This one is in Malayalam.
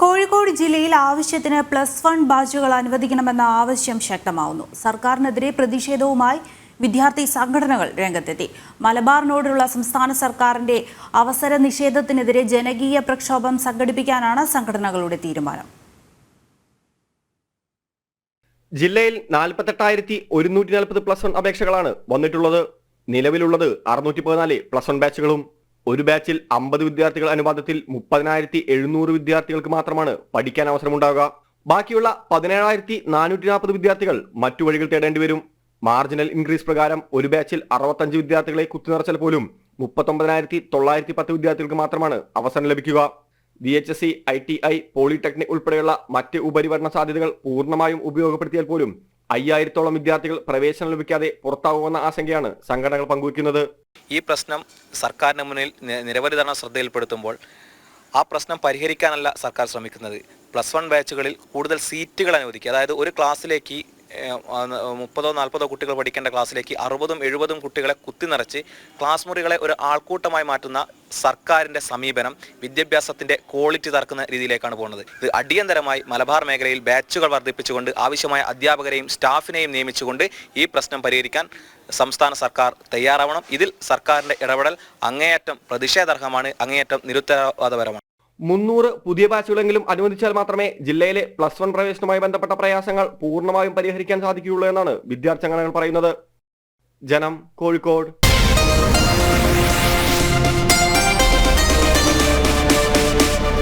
കോഴിക്കോട് ജില്ലയിൽ ആവശ്യത്തിന് പ്ലസ് വൺ ബാച്ചുകൾ അനുവദിക്കണമെന്ന ആവശ്യം ശക്തമാവുന്നു. സർക്കാരിനെതിരെ പ്രതിഷേധവുമായി വിദ്യാർത്ഥി സംഘടനകൾ രംഗത്തെത്തി. മലബാറിനോടുള്ള സംസ്ഥാന സർക്കാരിന്റെ അവസര നിഷേധത്തിനെതിരെ ജനകീയ പ്രക്ഷോഭം സംഘടിപ്പിക്കാനാണ് സംഘടനകളുടെ തീരുമാനം. ജില്ലയിൽ നാൽപ്പത്തെട്ടായിരത്തി ഒരുന്നൂറ്റി നാൽപ്പത് പ്ലസ് വൺ അപേക്ഷകളാണ് വന്നിട്ടുള്ളത്. നിലവിലുള്ളത് അറുന്നൂറ്റി പതിനാല് പ്ലസ് വൺ ബാച്ചുകളും ഒരു ബാച്ചിൽ അമ്പത് വിദ്യാർത്ഥികൾ അനുപാതത്തിൽ മുപ്പതിനായിരത്തി എഴുന്നൂറ് വിദ്യാർത്ഥികൾക്ക് മാത്രമാണ് പഠിക്കാൻ അവസരമുണ്ടാവുക. ബാക്കിയുള്ള പതിനേഴായിരത്തി നാനൂറ്റി നാൽപ്പത് വിദ്യാർത്ഥികൾ മറ്റു വഴികൾ തേടേണ്ടി വരും. മാർജിനൽ ഇൻക്രീസ് പ്രകാരം ഒരു ബാച്ചിൽ അറുപത്തഞ്ച് വിദ്യാർത്ഥികളെ കുത്തിനിറച്ചാൽ പോലും മുപ്പത്തൊമ്പതിനായിരത്തി തൊള്ളായിരത്തി പത്ത് വിദ്യാർത്ഥികൾക്ക് മാത്രമാണ് അവസരം ലഭിക്കുക. V H S C I T I polytechnic ഉൾപ്പെടെയുള്ള മറ്റ് ഉപരിപഠന സാധ്യതകൾ പൂർണമായും ഉപയോഗപ്പെടുത്തിയാൽ പോലും അയ്യായിരത്തോളം വിദ്യാർത്ഥികൾ പ്രവേശനം ലഭിക്കാതെ പുറത്താകുമെന്ന ആശങ്കയാണ് സംഘടനകൾ പങ്കുവയ്ക്കുന്നത്. ഈ പ്രശ്നം സർക്കാരിന് മുന്നിൽ നിരവധി തവണ ശ്രദ്ധയിൽപ്പെടുത്തുമ്പോൾ ആ പ്രശ്നം പരിഹരിക്കാനല്ല സർക്കാർ ശ്രമിക്കുന്നത്. പ്ലസ് വൺ ബാച്ചുകളിൽ കൂടുതൽ സീറ്റുകൾ അനുവദിക്കുക. അതായത് ഒരു ക്ലാസ്സിലേക്ക് മുപ്പതോ നാൽപ്പതോ കുട്ടികൾ പഠിക്കേണ്ട ക്ലാസ്സിലേക്ക് അറുപതും എഴുപതും കുട്ടികളെ കുത്തി നിറച്ച് ക്ലാസ് മുറികളെ ഒരു ആൾക്കൂട്ടമായി മാറ്റുന്ന സർക്കാരിന്റെ സമീപനം വിദ്യാഭ്യാസത്തിന്റെ ക്വാളിറ്റി തറക്കുന്ന രീതിയിലേക്കാണ് പോകുന്നത്. ഇത് അടിയന്തരമായി മലബാർ മേഖലയിൽ ബാച്ചുകൾ വർദ്ധിപ്പിച്ചുകൊണ്ട് ആവശ്യമായ അധ്യാപകരെയും സ്റ്റാഫിനെയും നിയമിച്ചുകൊണ്ട് ഈ പ്രശ്നം പരിഹരിക്കാൻ സംസ്ഥാന സർക്കാർ തയ്യാറാവണം. ഇതിൽ സർക്കാരിന്റെ ഇടപെടൽ അങ്ങേയറ്റം പ്രതിഷേധാർഹമാണ് അങ്ങേയറ്റം നിരുത്തരവാദപരമാണ്. മുന്നൂറ് പുതിയ ബാച്ചുകളെങ്കിലും അനുവദിച്ചാൽ മാത്രമേ ജില്ലയിലെ പ്ലസ് വൺ പ്രവേശനവുമായി ബന്ധപ്പെട്ട പ്രയാസങ്ങൾ പൂർണമായും പരിഹരിക്കാൻ സാധിക്കുകയുള്ളൂ എന്നാണ് വിദ്യാർത്ഥി സംഘടനകൾ പറയുന്നത്. ജനം കോഴിക്കോട്.